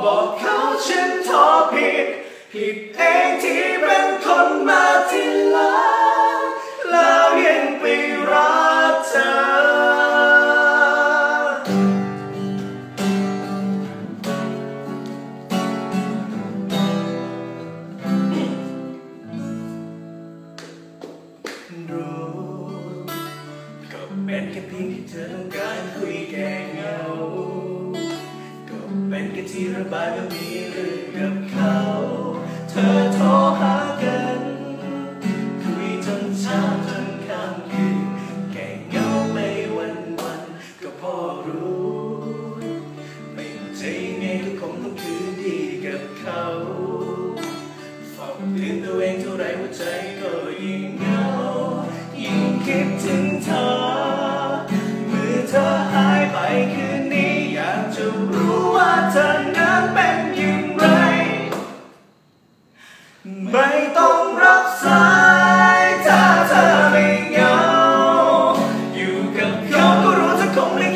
บอกเขาฉันทอผิด ผิดเองที่เป็นคนมาทีหลังแล้วยังไปรักเธอรู้ก็เป็นแค่เพียงที่เธอต้องการคุยแก้เหงา เป็นที่ระบายว่ามีเรื่องกับเขา เธอโทรหากัน คุยจนเช้าจนค่ำคืนแก้เงาไปวันวันก็พอรู้ ไม่ว่าจะยังไงก็คงต้องคืนดีกับเขาฝ้าเตือนตัวเองเท่าไรหัวใจก็ยิ่งเหงา ยิ่งคิดถึงเธอเมื่อเธอหายไปคือ ไม่ต้องรับสายถ้าเธอไม่เหงา อยู่กับเขาก็รู้เธอคงไม่